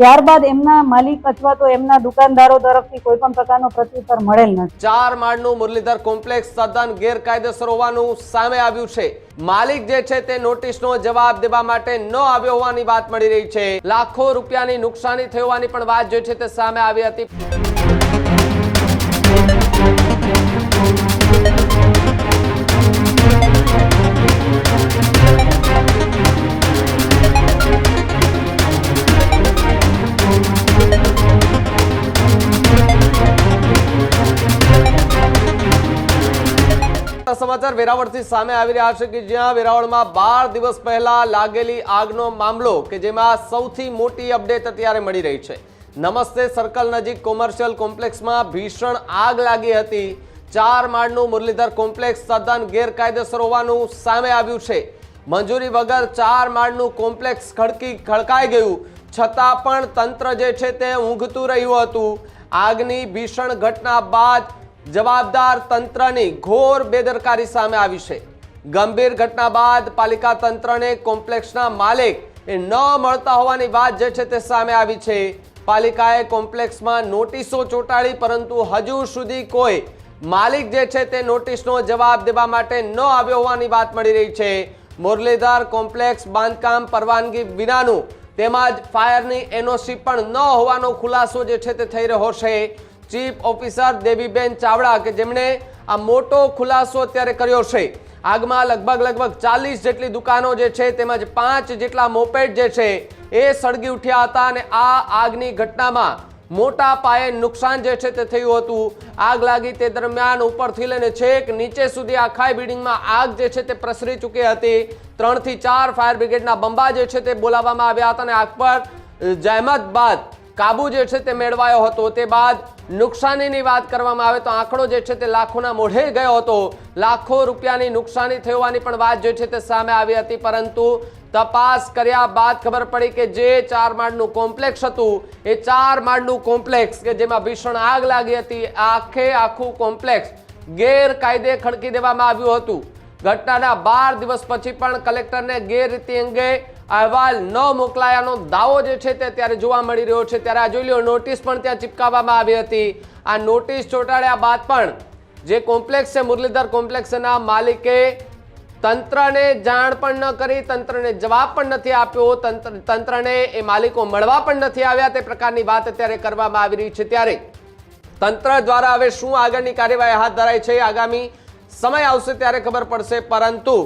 ત્યારબાદ એમના માલિક અથવા તો એમના દુકાનદારો તરફથી કોઈ પણ પ્રકારનો પ્રત્યુત્તર મળેલ નથી. ચાર માળનું મુરલીધર કોમ્પ્લેક્સ સદન ગેરકાયદેસર હોવાનું સામે આવ્યું છે. માલિક જે છે તે નોટિસનો જવાબ દેવા માટે ન આવ્યો હોવાની વાત મળી રહી છે. લાખો રૂપિયાની નુકસાની થઈ હોવાની પણ વાત જે છે તે સામે આવી હતી. સમાચાર વેરાવળથી સામે આવી રહ્યા છે કે જ્યાં વેરાવળમાં બાર દિવસ પહેલા લાગેલી આગનો મામલો કે જેમાં સૌથી મોટી અપડેટ અત્યારે મળી રહી છે. નમસ્તે, સર્કલ નજીક કોમર્શિયલ કોમ્પ્લેક્સમાં ભીષણ આગ લાગી હતી. ચાર માળનું મુરલીધર કોમ્પ્લેક્સ તદ્દન ગેરકાયદેસર હોવાનું સામે આવ્યું છે. મંજૂરી વગર ચાર માળનું કોમ્પ્લેક્સ ખડકી ખડકાઈ ગયું. છતાં પણ તંત્ર જે છે તે ઊંઘતું રહ્યું હતું. આગની ભીષણ ઘટના બાદ જવાબદાર તંત્રની ઘોર બેદરકારી સામે આવી છે. ગંભીર ઘટના બાદ પાલિકા તંત્રને કોમ્પ્લેક્સના માલિક એ ન મળતા હોવાની વાત જે છે તે સામે આવી છે. પાલિકાએ કોમ્પ્લેક્સમાં નોટિસો ચોંટાડી, પરંતુ હજુ સુધી કોઈ માલિક જે છે તે નોટિસનો જવાબ દેવા માટે ન આવ્યો હોવાની વાત મળી રહી છે. મુરલીધર કોમ્પ્લેક્સ બાંધકામ પરવાનગી વિનાનું તેમજ ફાયરની એનઓસી પણ ન હોવાનો ખુલાસો જે છે તે થઈ રહ્યો છે. ચીફ ઓફિસર દેવીબેન ચાવડા કે જેમણે આ મોટો ખુલાસો અત્યારે કર્યો છે. આગમાં લગભગ લગભગ ચાલીસ જેટલી દુકાનો જે છે, તેમજ પાંચ જેટલા મોપેડ જે છે, એ સળગી ઉઠ્યા હતા અને આ આગની ઘટનામાં મોટા પાયે નુકસાન જે છે તે થયું હતું. આગ લાગી તે દરમિયાન ઉપરથી લઈને છેક નીચે સુધી આખા બિલ્ડિંગમાં આગ જે છે તે પ્રસરી ચૂકી હતી. ત્રણથી ચાર ફાયર બ્રિગેડના બંબા જે છે તે બોલાવવામાં આવ્યા હતા અને આગ પર જહેમત બાદ કાબુ જે છે તે મેળવાયો હતો, તે બાદ નુકસાનીની વાત કરવામાં આવે તો આંકડો જે છે તે લાખોના મોઢે ગયો હતો. લાખો રૂપિયાની નુકસાની થઈ હોવાની પણ વાત જે છે તે સામે આવી હતી, પરંતુ તપાસ કર્યા બાદ ખબર પડી કે જે ચાર માળનું કોમ્પ્લેક્સ હતું, એ ચાર માળનું કોમ્પ્લેક્સ કે જેમાં ભીષણ આગ લાગી હતી, આખે આખું કોમ્પ્લેક્સ ગેરકાયદે ખડકી દેવામાં આવ્યું હતું. ઘટનાના બાર દિવસ પછી પણ કલેક્ટરને ગેરરીતિ અંગે અહેવાલ ન મોકલાયાનો દાવો જે છે તે ત્યારે જોવા મળી રહ્યો છે. ત્યારે આ જોઈ લો નોટિસ પણ ત્યાં ચિપકાવવામાં આવી હતી. આ નોટિસ ચોંટાડ્યા બાદ પણ જે કોમ્પ્લેક્સ છે, મુરલીધર કોમ્પ્લેક્સના માલિકે તંત્રને જાણ પણ ન કરી, તંત્રને જવાબ પણ નથી આપ્યો, તંત્ર, તંત્રને એ માલિકો મળવા પણ નથી આવ્યા તે પ્રકારની વાત અત્યારે કરવામાં આવી રહી છે. ત્યારે તંત્ર દ્વારા હવે શું આગળની કાર્યવાહી હાથ ધરાય છે, આગામી સમય આવશે ત્યારે ખબર પડશે. પરંતુ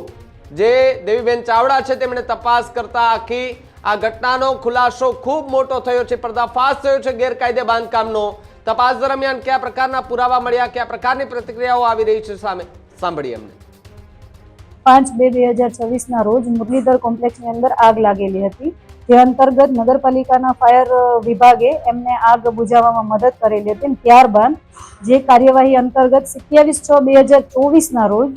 જે દેવીબેન ચાવડા છે તેમણે તપાસ કરતા આખી આ ઘટનાનો ખુલાસો ખૂબ મોટો થયો છે, પર્દાફાશ થયો છે ગેરકાયદે બાંધકામનો. તપાસ દરમિયાન કયા પ્રકારના પુરાવા મળ્યા, કયા પ્રકારની પ્રતિક્રિયાઓ આવી રહી છે સામે? સાંભળીએ અમને. પાંચ બે બે હજાર છવ્વીસના રોજ મુરલીધર કોમ્પ્લેક્ષની અંદર આગ લાગેલી હતી. જે અંતર્ગત નગરપાલિકાના ફાયર વિભાગે એમને આગ બુઝાવવામાં મદદ કરેલી હતી ત્યારબાદ જે કાર્યવાહી અંતર્ગત સત્યાવીસ છ બે હજાર ચોવીસના રોજ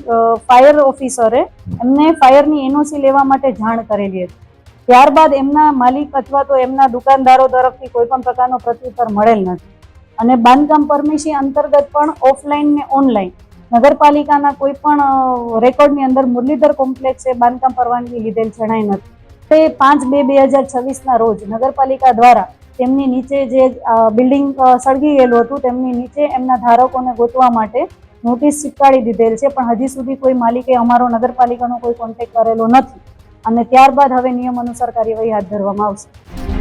ફાયર ઓફિસરે એમને ફાયરની એનઓસી લેવા માટે જાણ કરેલી હતી. ત્યારબાદ એમના માલિક અથવા તો એમના દુકાનદારો તરફથી કોઈ પણ પ્રકારનો પ્રત્યુત્તર મળેલ નથી. અને બાંધકામ પરમિશી અંતર્ગત પણ ઓફલાઈન ને ઓનલાઈન. નગરપાલિકાના કોઈ પણ રેકોર્ડની અંદર મુરલીધર કોમ્પ્લેક્સે બાંધકામ પરવાનગી લીધેલ જણાય નથી. તે પાંચ બે બે હજાર છવ્વીસના રોજ નગરપાલિકા દ્વારા તેમની નીચે જે બિલ્ડિંગ સળગી ગયેલું હતું, તેમની નીચે એમના ધારકોને ગોતવા માટે નોટિસ ચીપકાવી દીધેલ છે, પણ હજી સુધી કોઈ માલિકે અમારો નગરપાલિકાનો કોઈ કોન્ટેક્ટ કરેલો નથી અને ત્યારબાદ હવે નિયમ અનુસાર કાર્યવાહી હાથ ધરવામાં આવશે.